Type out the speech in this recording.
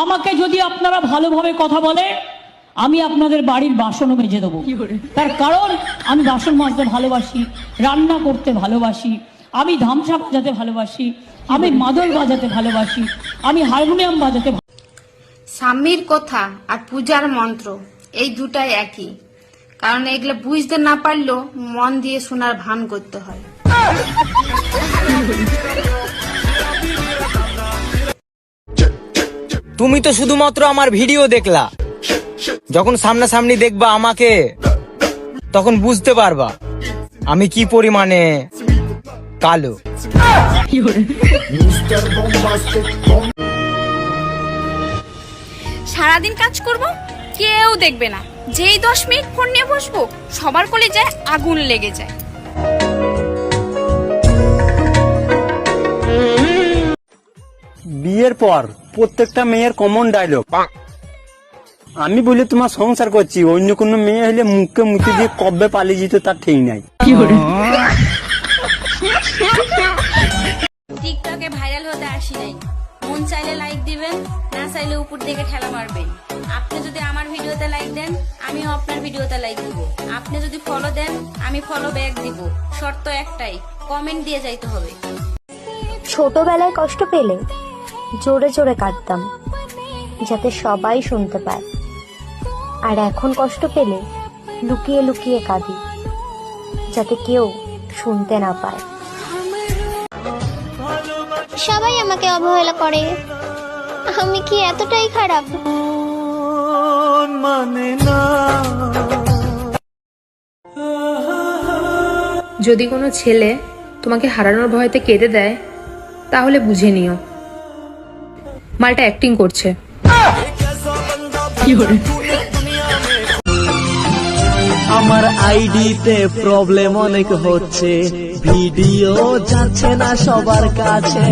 আমাকে যদি আপনারা ভালোভাবে কথা বলে আমি আপনাদের বাড়ির বাসনও মেজে দেবো। তার কারণ আমি বাসন মাজতে ভালোবাসি রান্না করতে ভালোবাসি আমি ধামসা বাজাতে ভালোবাসি আমি মাদল বাজাতে ভালোবাসি আমি হারমোনিয়াম বাজাতে স্বামীর কথা আর পূজার মন্ত্র এই দুটাই একই। কারণ এগুলো বুঝতে না পারলেও মন দিয়ে শোনার ভান করতে হয়। তুমি তো শুধুমাত্র আমার ভিডিও দেখলা। যখন সামনাসামনি দেখবা আমাকে তখন বুঝতে পারবা আমি কি পরিমাণে কালো। সারাদিন কাজ করব কেউ দেখবে না। যেই দশ মিনিট ফোন নিয়ে বসবো সবার কোলে যায় আগুন লেগে যায়। বিয়ের পর প্রত্যেকটা মেয়ের কমন ডায়লগ আমি বলি তোমার সংসার করছি অন্য কোনো মেয়ে হলে মুখে মুখে দিয়ে কবে পালিয়ে যেত তার ঠিক নাই। টিকটকে ভাইরাল হতে আসি নাই। মন চাইলে লাইক দিবেন না চাইলে উপর দিকে ঠেলা মারবেন। আপনি যদি আমার ভিডিওতে লাইক দেন আমিও আপনার ভিডিওতে লাইক দিব। আপনি যদি ফলো দেন আমি ফলো ব্যাক দিব। শর্ত একটাই কমেন্ট দিয়ে যাইতে হবে। ছোটবেলায় কষ্ট পেলে জোরে জোরে কাঁদতাম যাতে সবাই শুনতে পায়। আর এখন কষ্ট পেলে লুকিয়ে লুকিয়ে কাঁদি যাতে কেউ শুনতে না পায়। সবাই আমাকে অবহেলা করে। আমি কি এতটাই খারাপ? মানে যদি কোনো ছেলে তোমাকে হারানোর ভয়তে কেঁদে দেয় তাহলে বুঝে নিও। মালটা অ্যাক্টিং করছে। আমার আইডিতে প্রবলেম অনেক হচ্ছে ভিডিও যাচ্ছে না সবার কাছে।